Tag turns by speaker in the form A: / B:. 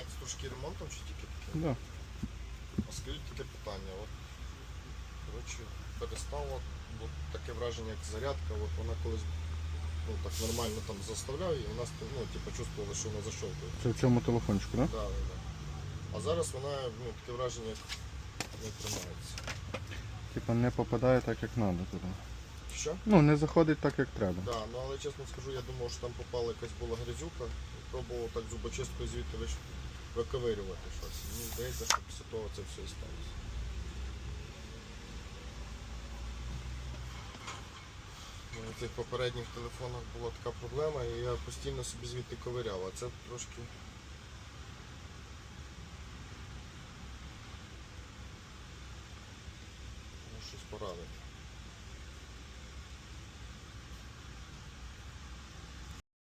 A: заводським ремонтом чи тільки таким?
B: Да.
A: А скажіть таке питання. От, коротше, перестало, бо таке враження, як зарядка, от вона колись ну, так нормально там заставляв і вона ну, типу, чувствувала, що вона защовкує.
B: Це в цьому телефончику, так?
A: Да, да, да. А зараз вона ну, таке враження, як не тримається.
B: Типа не попадає так, як треба туди.
A: Що?
B: Ну, не заходить так, як треба.
A: Да, ну але чесно скажу, я думав, що там попала якась була грязюка пробував так зубочисткою звідти виш виковирювати щось. Мені здається, що після того це все і сталося. На цих попередніх телефонах була така проблема і я постійно собі звідти ковиряв, а це трошки... Ну, щось порадити.